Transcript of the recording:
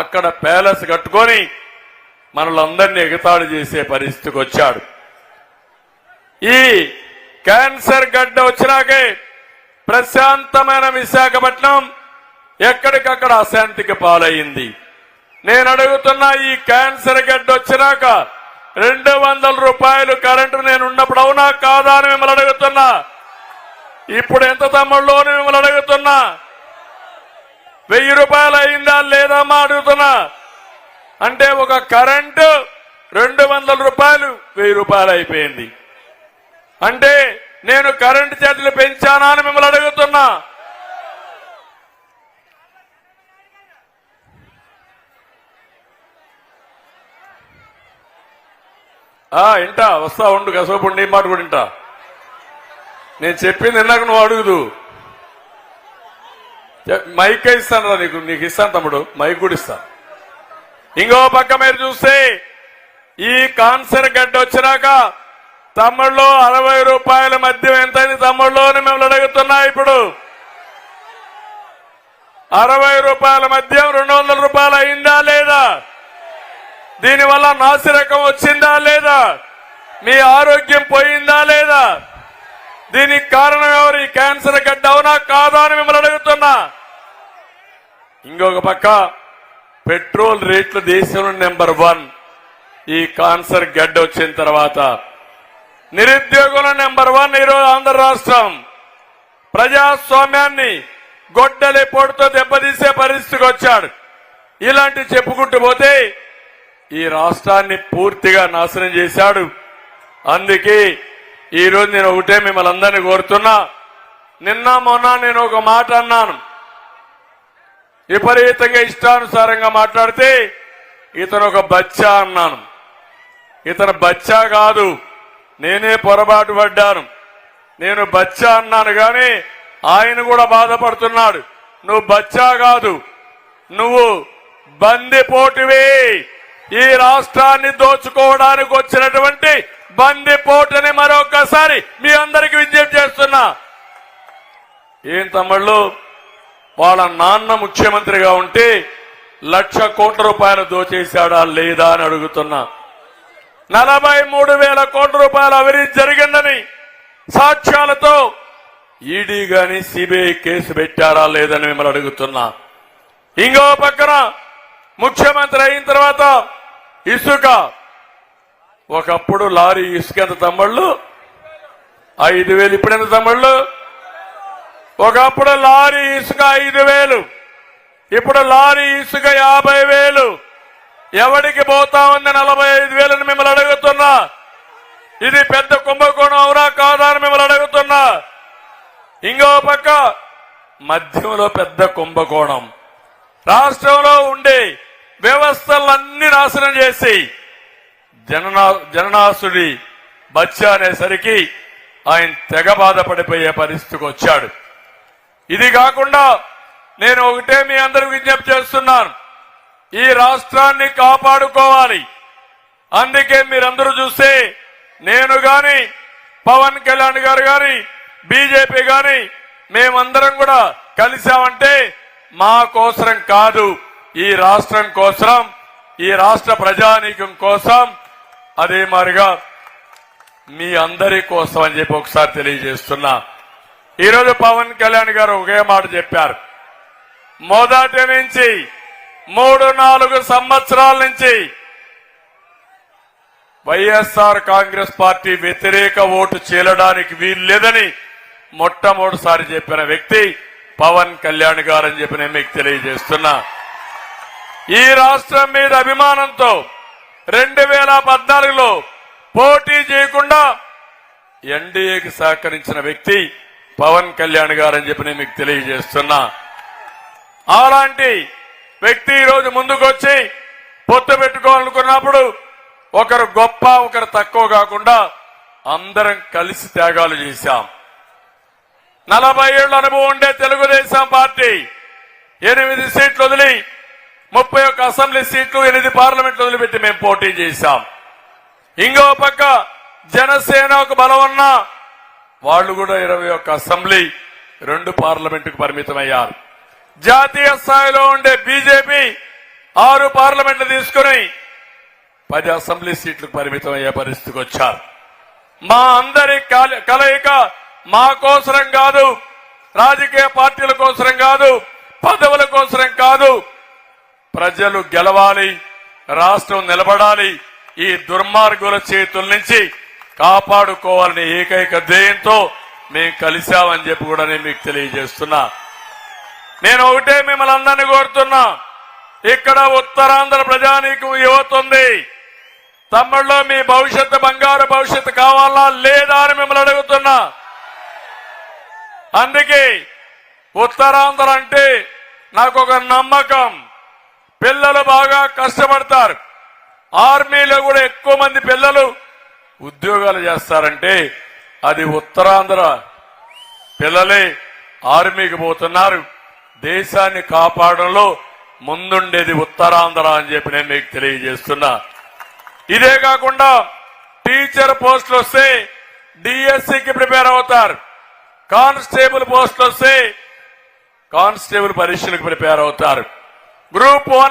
అక్కడ ప్యాలెస్ కట్టుకొని మనలందరినీ ఎగతాడు చేసే పరిస్థితికి వచ్చాడు. ఈ క్యాన్సర్ గడ్డ వచ్చినాకే ప్రశాంతమైన విశాఖపట్నం ఎక్కడికక్కడ అశాంతికి పాలయ్యింది నేను అడుగుతున్నా ఈ క్యాన్సర్ గడ్డ వచ్చినాక రెండు వందల రూపాయలు కరెంటు నేను ఉన్నప్పుడు అవునా కాదా అని మిమ్మల్ని అడుగుతున్నా. ఇప్పుడు ఎంత తమ్ముళ్ళు అని మిమ్మల్ని అడుగుతున్నా. వెయ్యి రూపాయలు అయిందా లేదా మా అడుగుతున్నా. అంటే ఒక కరెంటు రెండు వందల రూపాయలు వెయ్యి రూపాయలు అయిపోయింది. అంటే నేను కరెంటు ఛార్జీలు పెంచానా అని మిమ్మల్ని అడుగుతున్నా. ఆ ఇంటా వస్తా ఉండు కసోపు నీ మాట కూడా ఇంటా నేను చెప్పింది ఇందాక నువ్వు అడుగుదు. మైక్ ఇస్తాను రా నీకు నీకు ఇస్తాను తమ్ముడు మైక్ కూడా ఇస్తాను. ఇంకో పక్క మీరు చూస్తే ఈ కాన్సర్ గడ్డ వచ్చినాక తమ్ముళ్ళు అరవై రూపాయల మద్యం ఎంతైంది తమ్ముళ్ళు అని మిమ్మల్ని అడుగుతున్నా ఇప్పుడు. అరవై రూపాయల మద్యం రెండు వందల రూపాయలు అయిందా లేదా? దీనివల్ల నాసిరకం వచ్చిందా లేదా? మీ ఆరోగ్యం పోయిందా లేదా? దీనికి కారణం ఎవరు? ఈ క్యాన్సర్ గడ్డ అవునా కాదా అని మిమ్మల్ని అడుగుతున్నా. ఇంకొక పక్క పెట్రోల్ రేట్లు దేశంలో నెంబర్ వన్ ఈ కాన్సర్ గడ్డ వచ్చిన తర్వాత నిరుద్యోగుల నెంబర్ వన్ ఈరోజు ఆంధ్ర రాష్ట్రం. ప్రజాస్వామ్యాన్ని గొడ్డలి పొడితో దెబ్బతీసే పరిస్థితికి వచ్చాడు. ఇలాంటి చెప్పుకుంటూ పోతే ఈ రాష్ట్రాన్ని పూర్తిగా నాశనం చేశాడు. అందుకే ఈరోజు నేను ఒకటే మిమ్మల్ని అందరినీ కోరుతున్నా. నిన్న మొన్న నేను ఒక మాట అన్నాను. విపరీతంగా ఇష్టానుసారంగా మాట్లాడితే ఇతను ఒక బచ్చా అన్నాను. ఇతను బచ్చా కాదు. నేనే పొరపాటు పడ్డాను. నేను బచ్చా అన్నాను కానీ ఆయన కూడా బాధపడుతున్నాడు. నువ్వు బచ్చా కాదు. నువ్వు బందిపోటువే. ఈ రాష్ట్రాన్ని దోచుకోవడానికి వచ్చినటువంటి బందిపోటని మరొకసారి మీ అందరికి విజ్ఞప్తి చేస్తున్నా. ఏం తమ్ముళ్ళు? వాళ్ళ నాన్న ముఖ్యమంత్రిగా ఉంటే లక్ష కోట్ల రూపాయలు దోచేశాడా లేదా అని అడుగుతున్నా. నలభై మూడు వేల కోట్ల రూపాయల అవినీతి జరిగిందని సాక్ష్యాలతో ఈడీ గాని సిబిఐ కేసు పెట్టారా లేదని మిమ్మల్ని అడుగుతున్నా. ఇంకో పక్కన ముఖ్యమంత్రి అయిన తర్వాత ఇసుక ఒకప్పుడు లారీ ఇసుక ఎంత తమ్ముళ్ళు? ఐదు వేలు ఇప్పుడు ఎంత తమ్ముళ్ళు? ఒకప్పుడు లారీ ఇసుక ఐదు వేలు. ఇప్పుడు లారీ ఇసుక యాభై వేలు. ఎవడికి పోతా ఉంది నలభై ఐదు వేలని మిమ్మల్ని అడుగుతున్నా. ఇది పెద్ద కుంభకోణం అవునా కాదా అని మిమ్మల్ని అడుగుతున్నా. ఇంకో పక్క మధ్యంలో పెద్ద కుంభకోణం. రాష్ట్రంలో ఉండే వ్యవస్థలన్నీ నాశనం చేసి జననా జననాసుడి బచ్చ అనేసరికి ఆయన తెగ బాధపడిపోయే పరిస్థితికి వచ్చాడు. ఇది కాకుండా నేను ఒకటే మీ అందరికి విజ్ఞప్తి చేస్తున్నాను. ఈ రాష్ట్రాన్ని కాపాడుకోవాలి. అందుకే మీరందరూ చూస్తే నేను గాని పవన్ కళ్యాణ్ గారు గాని బీజేపీ గాని మేమందరం కూడా కలిశామంటే మా కోసరం కాదు. ఈ రాష్ట్రం కోసం ఈ రాష్ట్ర ప్రజానీకం కోసం అదే మారిగా మీ అందరి కోసం అని చెప్పి ఒకసారి తెలియజేస్తున్నా. ఈరోజు పవన్ కళ్యాణ్ గారు ఒకే మాట చెప్పారు. మొదటి నుంచి మూడు నాలుగు సంవత్సరాల నుంచి వైఎస్ఆర్ కాంగ్రెస్ పార్టీ వ్యతిరేక ఓటు చీలడానికి వీల్లేదని మొట్టమొదటిసారి చెప్పిన వ్యక్తి పవన్ కళ్యాణ్ గారు అని చెప్పి నేను మీకు తెలియజేస్తున్నా. ఈ రాష్ట్రం మీద అభిమానంతో రెండు వేల పద్నాలుగులో పోటీ చేయకుండా ఎన్డీఏకి సహకరించిన వ్యక్తి పవన్ కళ్యాణ్ గారు అని చెప్పి నేను మీకు తెలియజేస్తున్నా. అలాంటి వ్యక్తి ఈరోజు ముందుకొచ్చి పొత్తు పెట్టుకోవాలనుకున్నప్పుడు ఒకరు గొప్ప ఒకరు తక్కువ కాకుండా అందరం కలిసి త్యాగాలు చేశాం. నలభై ఏళ్ళ అనుభవం ఉండే తెలుగుదేశం పార్టీ ఎనిమిది సీట్లు వదిలి ముప్పై ఒక్క అసెంబ్లీ సీట్లు ఎనిమిది పార్లమెంట్లు వదిలిపెట్టి మేము పోటీ చేశాం. ఇంకో పక్క జనసేన ఒక బలం ఉన్న వాళ్ళు కూడా ఇరవై ఒక్క అసెంబ్లీ రెండు పార్లమెంటుకు పరిమితమయ్యారు. జాతీయ స్థాయిలో ఉండే బీజేపీ ఆరు పార్లమెంట్లు తీసుకుని పది అసెంబ్లీ సీట్లకు పరిమితం అయ్యే పరిస్థితికి వచ్చారు. మా అందరి కల- కలయిక మా కోసరం కాదు రాజకీయ పార్టీల కోసరం కాదు పదవుల కోసరం కాదు ప్రజలు గెలవాలి రాష్ట్రం నిలబడాలి ఈ దుర్మార్గుల చేతుల నుంచి కాపాడుకోవాలనే ఏకైక ధ్యేయంతో మేము కలిశామని చెప్పి కూడా నేను మీకు తెలియజేస్తున్నా. నేను ఒకటే మిమ్మల్ని అందరినీ కోరుతున్నా. ఇక్కడ ఉత్తరాంధ్ర ప్రజానీకం యువత ఉంది. తమ్ముళ్ళు మీ భవిష్యత్తు బంగారు భవిష్యత్తు కావాలా లేదా అని మిమ్మల్ని అడుగుతున్నా. అందుకే ఉత్తరాంధ్ర అంటే నాకు ఒక నమ్మకం. పిల్లలు బాగా కష్టపడతారు. ఆర్మీలో కూడా ఎక్కువ మంది పిల్లలు ఉద్యోగాలు చేస్తారంటే అది ఉత్తరాంధ్ర పిల్లలే ఆర్మీకి పోతున్నారు. దేశాన్ని కాపాడంలో ముందుండేది ఉత్తరాంధ్ర అని చెప్పి నేను మీకు తెలియజేస్తున్నా. ఇదే కాకుండా టీచర్ పోస్టులు వస్తే డిఎస్సికి ప్రిపేర్ అవుతారు. కానిస్టేబుల్ పోస్టులు వస్తే కానిస్టేబుల్ పరీక్షలకు ప్రిపేర్ అవుతారు. Group one